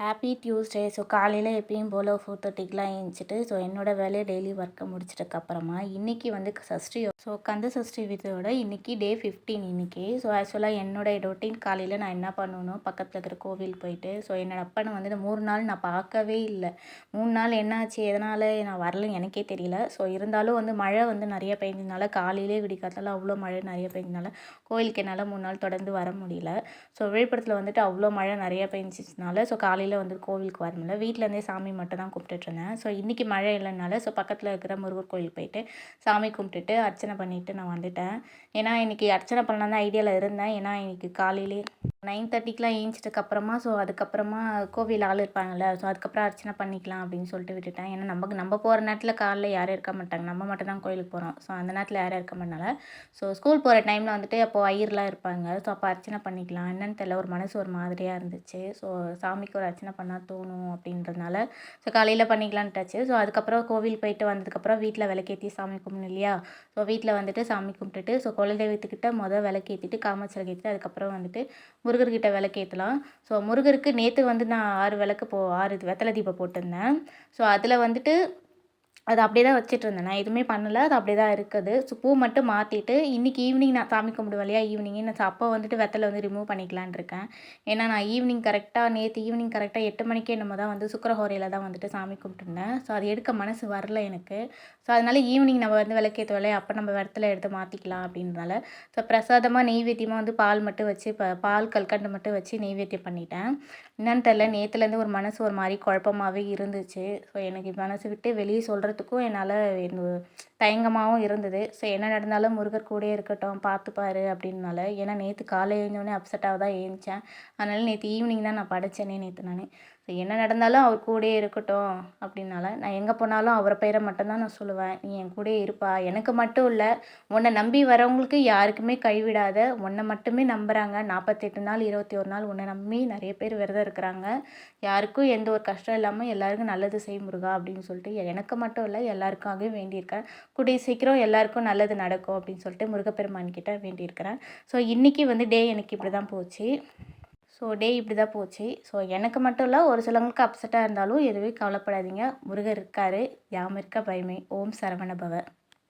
Happy Tuesday so காலையில் எப்பயும் போல் four தேர்ட்டிக்கெலாம் எழுந்துச்சிட்டு so என்னோடய வேலையை டெய்லி ஒர்க்கை முடிச்சிட்டக்கப்புறமா இன்றைக்கி வந்து சஷ்டி ஸோ கந்த சஷ்டி விதோட இன்றைக்கி டே ஃபிஃப்டீன் இன்றைக்கி ஸோ ஆக்சுவலாக என்னோட ரொட்டீன் காலையில் நான் என்ன பண்ணணும்? பக்கத்தில் இருக்கிற கோவில் போயிட்டு ஸோ என்னோட அப்பனை வந்து இந்த மூணு நாள் நான் பார்க்கவே இல்லை. மூணு நாள் என்னாச்சு எதனால் நான் வரலன்னு எனக்கே தெரியல. ஸோ இருந்தாலும் வந்து மழை வந்து நிறைய பெய்ஞ்சதுனால காலையிலே விடிக்காத்தால அவ்வளோ மழை நிறைய பெய்ஞ்சதுனால கோவிலுக்கு என்னால் மூணு நாள் தொடர்ந்து வர முடியல. ஸோ விழுப்புரத்தில் வந்துட்டு அவ்வளோ மழை நிறைய பெஞ்சிச்சுனால ஸோ காலையில் காலையில் வந்து கோவிலுக்கு வர முடியல வீட்டிலேருந்தே சாமி மட்டும் தான் கும்பிட்டுட்ருந்தேன் ஸோ இன்றைக்கி மழை இல்லைனால ஸோ பக்கத்தில் இருக்கிற முருகர் கோயில் போயிட்டு சாமி கும்பிட்டுட்டு அர்ச்சனை பண்ணிவிட்டு நான் வந்துட்டேன். ஏன்னா இன்றைக்கி அர்ச்சனை பண்ணலாம் தான் ஐடியாவில் இருந்தேன். ஏன்னா இன்றைக்கி காலையிலே நைன் தேர்ட்டிக்கெலாம் ஏஞ்சிட்டக்கு அப்புறமா ஸோ அதுக்கப்புறமா கோவில் ஆள் இருப்பாங்கள்ல ஸோ அதுக்கப்புறம் அர்ச்சனை பண்ணிக்கலாம் அப்படின்னு சொல்லிட்டு விட்டுட்டேன். ஏன்னா நமக்கு நம்ம போகிற நேரத்தில் காலைல யாரும் இருக்க மாட்டாங்க. நம்ம மட்டும் தான் கோயிலுக்கு போகிறோம் ஸோ அந்த நேரத்தில் யாரும் இருக்க மாட்டனால ஸோ ஸ்கூல் போகிற டைமில் வந்துட்டு அப்போது ஐயர்லாம் இருப்பாங்க. ஸோ அப்போ அர்ச்சனை பண்ணிக்கலாம். என்னன்னு தெரியல ஒரு மனசு ஒரு மாதிரியாக இருந்துச்சு. ஸோ சாமிக்கு ஒரு அர்ச்சனை பண்ணால் தோணும் அப்படின்றதுனால ஸோ காலையில் பண்ணிக்கலான்ட்டாச்சு. ஸோ அதுக்கப்புறம் கோவில் போயிட்டு வந்ததுக்கப்புறம் வீட்டில் விளக்கேற்றி சாமி கும்பிடணும் இல்லையா? ஸோ வீட்டில் வந்துட்டு சாமி கும்பிட்டுட்டு ஸோ குலதெய்வத்துக்கிட்ட மொதல் விளக்கேற்றிட்டு காமச்சல் ஏற்றிட்டு அதுக்கப்புறம் வந்துட்டு முருகர்கிட்ட விளக்கேற்றலாம் ஸோ முருகருக்கு நேற்று வந்து நான் ஆறு விளக்கு போ ஆறு வெத்தலை தீபம் போட்டிருந்தேன். ஸோ அதில் வந்துட்டு அது அப்படியே தான் வச்சுட்ருந்தேன். நான் எதுவுமே பண்ணலை. அது அப்படியே தான் இருக்குது. ஸோ பூ மட்டும் மாற்றிட்டு இன்றைக்கி ஈவினிங் நான் சாமி கும்பிடுவேன் இல்லையா ஈவினிங்கே நான் அப்போ வந்துட்டு வெத்தலை வந்து ரிமூவ் பண்ணிக்கலான் இருக்கேன். ஏன்னா நான் ஈவினிங் கரெக்டாக நேற்று ஈவினிங் கரெக்டாக எட்டு மணிக்கே நம்ம தான் வந்து சுக்கரஹோரையில் தான் வந்துட்டு சாமி கும்பிட்டுருந்தேன். ஸோ அது எடுக்க மனசு வரல எனக்கு. ஸோ அதனால் ஈவினிங் நம்ம வந்து விளக்கேற்ற வேலையை அப்போ நம்ம வெத்தலை எடுத்து மாற்றிக்கலாம் அப்படின்றனால. ஸோ பிரசாதமாக நெய்வேத்தியமாக வந்து பால் மட்டும் வச்சு இப்போ பால் கல்கண்டு மட்டும் வச்சு நெய்வேத்தியம் பண்ணிட்டேன். என்னன்னு தெரில நேற்றுலேருந்து ஒரு மனசு ஒரு மாதிரி குழப்பமாகவே இருந்துச்சு. ஸோ எனக்கு மனசு விட்டு வெளியே சொல்கிற பண்ணுறதுக்கும் என்னால் தயங்கமாகவும் இருந்தது. ஸோ என்ன நடந்தாலும் முருகர் கூடயே இருக்கட்டும் பார்த்துப்பாரு அப்படின்னால. ஏன்னா நேற்று காலை எழுந்தோடனே அப்செட்டாக தான் ஏந்திச்சேன் அதனால் நேற்று ஈவினிங் தான் நான் படித்தேனே நேற்று நான். ஸோ என்ன நடந்தாலும் அவர் கூடயே இருக்கட்டும் அப்படின்னால நான் எங்கே போனாலும் அவரை பெயரை மட்டும்தான் நான் சொல்லுவேன். நீ என் கூடயே இருப்பா. எனக்கு மட்டும் இல்லை உன்னை நம்பி வரவங்களுக்கு யாருக்குமே கைவிடாத உன்னை மட்டுமே நம்புகிறாங்க நாற்பத்தெட்டு நாள் இருபத்தி ஒரு நாள் உன்னை நம்பி நிறைய பேர் விரதம் இருக்கிறாங்க. யாருக்கும் எந்த ஒரு கஷ்டம் இல்லாமல் எல்லாருக்கும் நல்லது செய் முருகா அப்படின்னு சொல்லிட்டு எனக்கு மட்டும் இல்லை எல்லாருக்காகவும் வேண்டியிருக்கேன். கூடிய சீக்கிரம் எல்லாருக்கும் நல்லது நடக்கும் அப்படின்னு சொல்லிட்டு முருகப்பெருமான் கிட்ட வேண்டியிருக்கிறேன். ஸோ இன்றைக்கி வந்து டே எனக்கு இப்படி தான் போச்சு. ஸோ டே இப்படி தான் போச்சு. ஸோ எனக்கு மட்டும் இல்லை ஒரு சிலவங்களுக்கு அப்செட்டாக இருந்தாலும் எதுவே கவலைப்படாதீங்க. முருகர் இருக்கார். யாம் இருக்க பயமே. ஓம் சரவண பவ